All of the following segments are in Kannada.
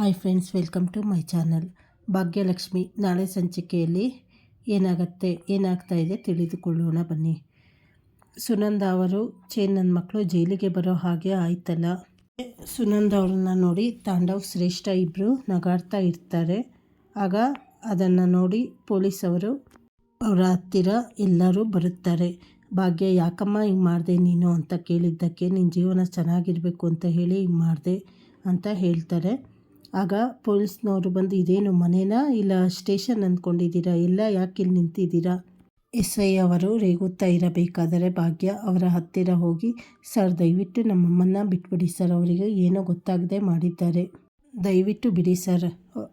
Hi friends welcome to my channel Bhagyalakshmi, ನಾಳೆ ಸಂಚಿಕೆಯಲ್ಲಿ ಏನಾಗುತ್ತೆ, ಏನಾಗ್ತಾ ಇದೆ ತಿಳಿದುಕೊಳ್ಳೋಣ ಬನ್ನಿ. ಸುನಂದ ಅವರು, ಚೇನ್ ನನ್ನ ಮಕ್ಕಳು ಜೈಲಿಗೆ ಬರೋ ಹಾಗೆ ಆಯ್ತಲ್ಲ? ಸುನಂದ ಅವ್ರನ್ನ ನೋಡಿ ತಾಂಡವ್ ಶ್ರೇಷ್ಠ ಇಬ್ಬರು ನಗಾಡ್ತಾ ಇರ್ತಾರೆ. ಆಗ ಅದನ್ನು ನೋಡಿ ಪೊಲೀಸವರು ಅವರ ಹತ್ತಿರ ಎಲ್ಲರೂ ಬರುತ್ತಾರೆ. ಭಾಗ್ಯ, ಯಾಕಮ್ಮ ಹಿಂಗೆ ಮಾಡಿದೆ ನೀನು ಅಂತ ಕೇಳಿದ್ದಕ್ಕೆ ನಿನ್ನ ಜೀವನ ಚೆನ್ನಾಗಿರಬೇಕು ಅಂತ ಹೇಳಿ ಹಿಂಗೆ ಮಾಡಿದೆ ಅಂತ ಹೇಳ್ತಾರೆ. ಆಗ ಪೊಲೀಸ್ನವರು ಬಂದು, ಇದೇನು ಮನೇನ? ಇಲ್ಲ ಸ್ಟೇಷನ್ ಅಂದ್ಕೊಂಡಿದ್ದೀರಾ? ಇಲ್ಲ, ಯಾಕೆ ಇಲ್ಲಿ ನಿಂತಿದ್ದೀರಾ? ಎಸ್ ಐ ಅವರು ರೇಗುತ್ತಾ ಇರಬೇಕಾದರೆ ಭಾಗ್ಯ ಅವರ ಹತ್ತಿರ ಹೋಗಿ, ಸರ್, ದಯವಿಟ್ಟು ನಮ್ಮಮ್ಮನ್ನ ಬಿಟ್ಬಿಡಿ ಸರ್, ಅವರಿಗೆ ಏನೋ ಗೊತ್ತಾಗದೆ ಮಾಡಿದ್ದಾರೆ. ದಯವಿಟ್ಟು ಬಿಡಿ ಸರ್,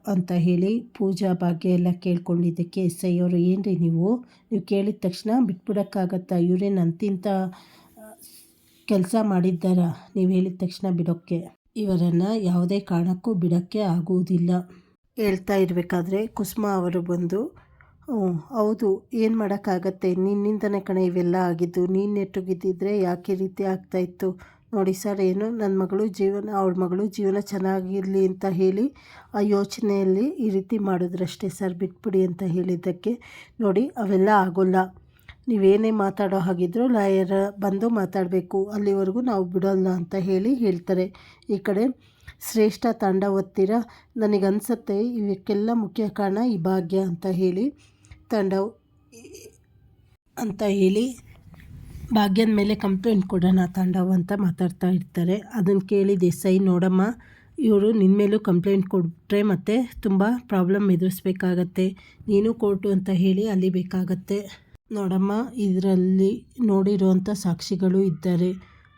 ಅಂತ ಹೇಳಿ ಪೂಜಾ ಭಾಗ್ಯ ಎಲ್ಲ ಕೇಳ್ಕೊಂಡಿದ್ದಕ್ಕೆ ಎಸ್ ಐ ಅವರು, ಏನ್ರಿ ನೀವು? ನೀವು ಕೇಳಿದ ತಕ್ಷಣ ಬಿಟ್ಬಿಡೋಕ್ಕಾಗತ್ತಾ? ಇವರೇನು ಅಂತಿಂತ ಕೆಲಸ ಮಾಡಿದ್ದಾರಾ? ನೀವು ಹೇಳಿದ ತಕ್ಷಣ ಬಿಡೋಕ್ಕೆ? ಇವರನ್ನು ಯಾವುದೇ ಕಾರಣಕ್ಕೂ ಬಿಡೋಕ್ಕೆ ಆಗುವುದಿಲ್ಲ. ಹೇಳ್ತಾ ಇರಬೇಕಾದ್ರೆ ಕುಸುಮಾ ಅವರು ಬಂದು ಹೌದು, ಏನು ಮಾಡೋಕ್ಕಾಗತ್ತೆ? ನಿನ್ನಿಂದನೇ ಕಣ ಇವೆಲ್ಲ ಆಗಿದ್ದು, ನೀನು ನೆಟ್ಟುಗಿದ್ದಿದ್ರೆ ಯಾಕೆ ರೀತಿ ಆಗ್ತಾಯಿತ್ತು ನೋಡಿ ಸರ್, ಏನು ನನ್ನ ಮಗಳು ಜೀವನ, ಅವಳ ಮಗಳು ಜೀವನ ಚೆನ್ನಾಗಿರಲಿ ಅಂತ ಹೇಳಿ, ಆ ಯೋಚನೆಯಲ್ಲಿ ಈ ರೀತಿ ಮಾಡಿದ್ರಷ್ಟೇ ಸರ್, ಬಿಟ್ಬಿಡಿ ಅಂತ ಹೇಳಿದ್ದಕ್ಕೆ ನೋಡಿ, ಅವೆಲ್ಲ ಆಗೋಲ್ಲ. ನೀವೇನೇ ಮಾತಾಡೋ ಹಾಗಿದ್ರು ಲಾಯರ್ ಬಂದು ಮಾತಾಡಬೇಕು. ಅಲ್ಲಿವರೆಗೂ ನಾವು ಬಿಡೋಲ್ಲ ಅಂತ ಹೇಳಿ ಹೇಳ್ತಾರೆ. ಈ ಕಡೆ ಶ್ರೇಷ್ಠ ತಾಂಡ ಓದ್ತೀರ ನನಗನ್ಸುತ್ತೆ ಇವಕ್ಕೆಲ್ಲ ಮುಖ್ಯ ಕಾರಣ ಈ ಭಾಗ್ಯ ಅಂತ ಹೇಳಿ ತಾಂಡವ್ ಅಂತ ಹೇಳಿ ಭಾಗ್ಯದ ಮೇಲೆ ಕಂಪ್ಲೇಂಟ್ ಕೊಡೋಣ ತಾಂಡವ ಅಂತ ಮಾತಾಡ್ತಾ ಇರ್ತಾರೆ. ಅದನ್ನು ಕೇಳಿ ದೇಸಾಯಿ ನೋಡಮ್ಮ, ಇವರು ನಿನ್ನ ಮೇಲೂ ಕಂಪ್ಲೇಂಟ್ ಕೊಟ್ಟರೆ ಮತ್ತು ತುಂಬ ಪ್ರಾಬ್ಲಮ್ ಎದುರಿಸ್ಬೇಕಾಗತ್ತೆ. ನೀನು ಕೋರ್ಟು ಅಂತ ಹೇಳಿ ಅಲ್ಲಿ ಬೇಕಾಗತ್ತೆ. ನೋಡಮ್ಮ, ಇದರಲ್ಲಿ ನೋಡಿರುವಂಥ ಸಾಕ್ಷಿಗಳು ಇದ್ದಾರೆ.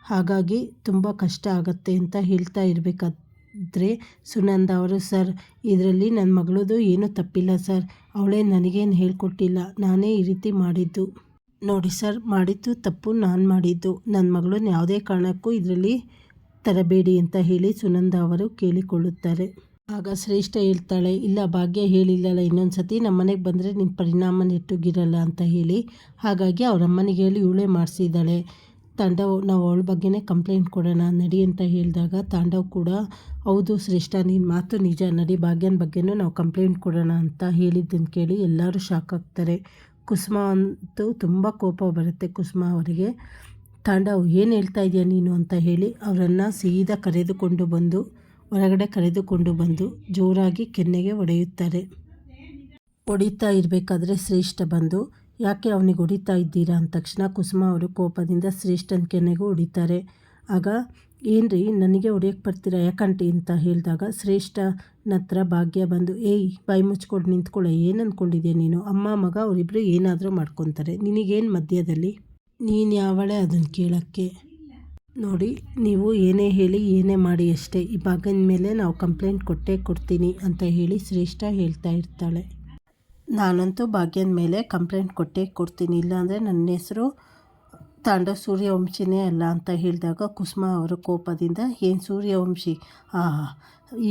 ಹಾಗಾಗಿ ತುಂಬ ಕಷ್ಟ ಆಗತ್ತೆ ಅಂತ ಹೇಳ್ತಾ ಇರಬೇಕಾದ್ರೆ ಸುನಂದ ಅವರು, ಸರ್, ಇದರಲ್ಲಿ ನನ್ನ ಮಗಳದು ಏನೂ ತಪ್ಪಿಲ್ಲ ಸರ್. ಅವಳೇ ನನಗೇನು ಹೇಳ್ಕೊಟ್ಟಿಲ್ಲ. ನಾನೇ ಈ ರೀತಿ ಮಾಡಿದ್ದು. ನೋಡಿ ಸರ್, ಮಾಡಿದ್ದು ತಪ್ಪು, ನಾನು ಮಾಡಿದ್ದು. ನನ್ನ ಮಗಳನ್ನ ಯಾವುದೇ ಕಾರಣಕ್ಕೂ ಇದರಲ್ಲಿ ತರಬೇಡಿ ಅಂತ ಹೇಳಿ ಸುನಂದ ಅವರು ಕೇಳಿಕೊಳ್ಳುತ್ತಾರೆ. ಆಗ ಶ್ರೇಷ್ಠ ಹೇಳ್ತಾಳೆ, ಇಲ್ಲ ಭಾಗ್ಯ ಹೇಳಿಲ್ಲಲ್ಲ ಇನ್ನೊಂದು ಸತಿ ನಮ್ಮ ಮನೆಗೆ ಬಂದರೆ ನಿಮ್ಮ ಪರಿಣಾಮ ನೆಟ್ಟುಗಿರಲ್ಲ ಅಂತ ಹೇಳಿ. ಹಾಗಾಗಿ ಅವ್ರ ಅಮ್ಮನಿಗೆ ಹೇಳಿ ಇವಳೇ ಮಾಡಿಸಿದ್ದಾಳೆ. ತಾಂಡವ್, ನಾವು ಅವಳ ಬಗ್ಗೆನೇ ಕಂಪ್ಲೇಂಟ್ ಕೊಡೋಣ, ನಡಿ ಅಂತ ಹೇಳಿದಾಗ ತಾಂಡವ್ ಕೂಡ, ಹೌದು ಶ್ರೇಷ್ಠ ನಿನ್ನ ಮಾತು ನಿಜ, ನಡಿ ಭಾಗ್ಯನ ಬಗ್ಗೆನೂ ನಾವು ಕಂಪ್ಲೇಂಟ್ ಕೊಡೋಣ ಅಂತ ಹೇಳಿದ್ದನ್ನು ಕೇಳಿ ಎಲ್ಲರೂ ಶಾಕ್ ಆಗ್ತಾರೆ. ಕುಸುಮ ಅಂತೂ ತುಂಬ ಕೋಪ ಬರುತ್ತೆ ಕುಸುಮ ಅವರಿಗೆ. ತಾಂಡವ್, ಏನು ಹೇಳ್ತಾ ಇದೆಯಾ ನೀನು ಅಂತ ಹೇಳಿ ಅವರನ್ನು ಸೀದಾ ಕರೆದುಕೊಂಡು ಬಂದು ಹೊರಗಡೆ ಕರೆದುಕೊಂಡು ಬಂದು ಜೋರಾಗಿ ಕೆನ್ನೆಗೆ ಹೊಡೆಯುತ್ತಾರೆ. ಹೊಡಿತಾ ಇರಬೇಕಾದ್ರೆ ಶ್ರೇಷ್ಠ ಬಂದು, ಯಾಕೆ ಅವನಿಗೆ ಹೊಡಿತಾ ಇದ್ದೀರಾ? ಅಂದ ತಕ್ಷಣ ಕುಸುಮ ಅವರು ಕೋಪದಿಂದ ಶ್ರೇಷ್ಠನ ಕೆನ್ನೆಗೂ ಹೊಡಿತಾರೆ. ಆಗ, ಏನ್ರಿ, ನನಗೆ ಹೊಡೆಯಕ್ಕೆ ಬರ್ತೀರಾ? ಯಾಕಂಟಿ? ಅಂತ ಹೇಳಿದಾಗ ಶ್ರೇಷ್ಠನತ್ರ ಭಾಗ್ಯ ಬಂದು, ಏಯ್, ಬಾಯಿ ಮುಚ್ಕೊಂಡು ನಿಂತ್ಕೊಳ್ಳೋ, ಏನು ಅಂದ್ಕೊಂಡಿದ್ಯಾ ನೀನು? ಅಮ್ಮ, ಮಗ ಅವರಿಬ್ಬರು ಏನಾದರೂ ಮಾಡ್ಕೊತಾರೆ. ನಿನಗೇನು ಮಧ್ಯದಲ್ಲಿ? ನೀನು ಯಾವಳೆ ಅದನ್ನು ಕೇಳೋಕ್ಕೆ? ನೋಡಿ, ನೀವು ಏನೇ ಹೇಳಿ ಏನೇ ಮಾಡಿ ಅಷ್ಟೇ. ಈ ಭಾಗದ ಮೇಲೆ ನಾವು ಕಂಪ್ಲೇಂಟ್ ಕೊಟ್ಟೇ ಕೊಡ್ತೀನಿ ಅಂತ ಹೇಳಿ ಶ್ರೇಷ್ಠ ಹೇಳ್ತಾ ಇರ್ತಾಳೆ. ನಾನಂತೂ ಭಾಗ್ಯದ ಮೇಲೆ ಕಂಪ್ಲೇಂಟ್ ಕೊಟ್ಟೇ ಕೊಡ್ತೀನಿ. ಇಲ್ಲಾಂದರೆ ನನ್ನ ಹೆಸರು ತಾಂಡ ಸೂರ್ಯವಂಶಿನೇ ಅಲ್ಲ ಅಂತ ಹೇಳಿದಾಗ ಕುಸುಮ ಅವರ ಕೋಪದಿಂದ, ಏನು ಸೂರ್ಯವಂಶಿ? ಆಹಾ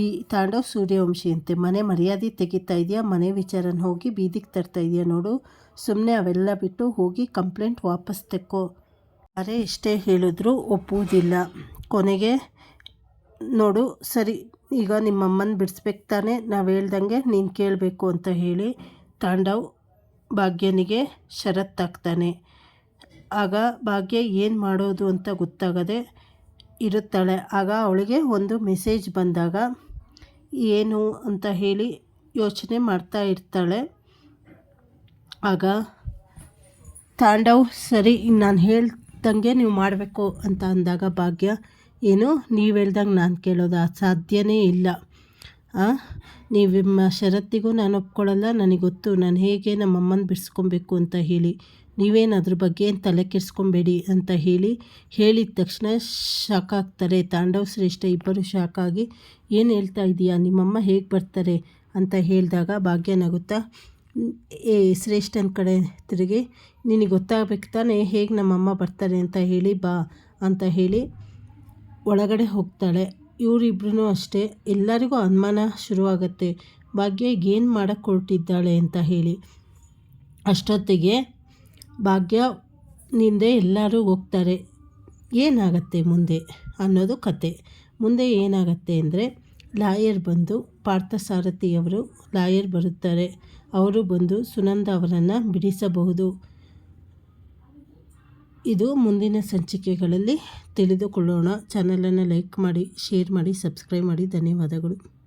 ಈ ತಾಂಡವ್ ಸೂರ್ಯವಂಶಿ ಅಂತೆ. ಮನೆ ಮರ್ಯಾದೆ ತೆಗಿತಾ ಇದೆಯಾ? ಮನೆ ವಿಚಾರನ ಹೋಗಿ ಬೀದಿಗೆ ತರ್ತಾ ಇದೆಯಾ ನೋಡು. ಸುಮ್ಮನೆ ಅವೆಲ್ಲ ಬಿಟ್ಟು ಹೋಗಿ ಕಂಪ್ಲೇಂಟ್ ವಾಪಸ್ ತೆಕ್ಕೋ. ಅರೆ ಎಷ್ಟೇ ಹೇಳಿದ್ರು ಒಪ್ಪುವುದಿಲ್ಲ. ಕೊನೆಗೆ, ನೋಡು, ಸರಿ, ಈಗ ನಿಮ್ಮಮ್ಮನ ಬಿಡಿಸ್ಬೇಕು ತಾನೆ, ನಾವು ಹೇಳ್ದಂಗೆ ನೀನು ಕೇಳಬೇಕು ಅಂತ ಹೇಳಿ ತಾಂಡವ್ ಭಾಗ್ಯನಿಗೆ ಷರತ್ತಾಗ್ತಾನೆ ಆಗ ಭಾಗ್ಯ ಏನು ಮಾಡೋದು ಅಂತ ಗೊತ್ತಾಗದೆ ಇರುತ್ತಾಳೆ. ಆಗ ಅವಳಿಗೆ ಒಂದು ಮೆಸೇಜ್ ಬಂದಾಗ, ಏನು ಅಂತ ಹೇಳಿ ಯೋಚನೆ ಮಾಡ್ತಾ ಇರ್ತಾಳೆ. ಆಗ, ತಾಂಡವ್, ಸರಿ, ನಾನು ಹೇಳ್ದಂಗೆ ನೀವು ಮಾಡಬೇಕು ಅಂತ ಅಂದಾಗ ಭಾಗ್ಯ, ಏನು? ನೀವು ಹೇಳ್ದಂಗೆ ನಾನು ಕೇಳೋದು ಸಾಧ್ಯನೇ ಇಲ್ಲ. ನೀವು ಷರತ್ತಿಗೂ ನಾನು ಒಪ್ಕೊಳ್ಳಲ್ಲ, ನನಗೆ ಗೊತ್ತು. ನಾನು ಹೇಗೆ ನಮ್ಮಮ್ಮನ ಬಿಡಿಸ್ಕೊಬೇಕು ಅಂತ ಹೇಳಿ, ನೀವೇನು ಅದ್ರ ಬಗ್ಗೆ ಏನು ತಲೆ ಕೆಡಿಸ್ಕೊಬೇಡಿ ಅಂತ ಹೇಳಿ, ಹೇಳಿದ ತಕ್ಷಣ ಶಾಕ್ ಆಗ್ತಾರೆ. ತಾಂಡವ ಶ್ರೇಷ್ಠ ಇಬ್ಬರು ಶಾಕ್ ಆಗಿ, ಏನು ಹೇಳ್ತಾ ಇದೀಯಾ? ನಿಮ್ಮಮ್ಮ ಹೇಗೆ ಬರ್ತಾರೆ? ಅಂತ ಹೇಳಿದಾಗ ಭಾಗ್ಯ ನಗುತ್ತಾ ಏ, ಶ್ರೇಷ್ಠನ ಕಡೆ ತಿರುಗಿ, ನಿನಗೆ ಗೊತ್ತಾಗಬೇಕು ತಾನೇ ಹೇಗೆ ನಮ್ಮಮ್ಮ ಬರ್ತಾರೆ ಅಂತ ಹೇಳಿ ಬಾ ಅಂತ ಹೇಳಿ ಒಳಗಡೆ ಹೋಗ್ತಾಳೆ. ಇವರಿಬ್ರು ಅಷ್ಟೇ. ಎಲ್ಲರಿಗೂ ಅನುಮಾನ ಶುರುವಾಗುತ್ತೆ. ಭಾಗ್ಯ ಏನು ಮಾಡಕ್ಕೆ ಹೊರಟಿದ್ದಾಳೆ ಅಂತ ಹೇಳಿ. ಅಷ್ಟೊತ್ತಿಗೆ ಭಾಗ್ಯ ನಿಂದೆ ಎಲ್ಲರೂ ಹೋಗ್ತಾರೆ. ಏನಾಗತ್ತೆ ಮುಂದೆ ಅನ್ನೋದು ಕತೆ. ಮುಂದೆ ಏನಾಗತ್ತೆ ಅಂದರೆ ಲಾಯರ್ ಬಂದು ಪಾರ್ಥಸಾರಥಿಯವರು ಲಾಯರ್ ಬರುತ್ತಾರೆ. ಅವರು ಬಂದು ಸುನಂದ ಅವರನ್ನು ಬಿಡಿಸಬಹುದು. ಇದು ಮುಂದಿನ ಸಂಚಿಕೆಗಳಲ್ಲಿ ತಿಳಿದುಕೊಳ್ಳೋಣ. ಚಾನಲನ್ನು ಲೈಕ್ ಮಾಡಿ, ಶೇರ್ ಮಾಡಿ, ಸಬ್ಸ್ಕ್ರೈಬ್ ಮಾಡಿ. ಧನ್ಯವಾದಗಳು.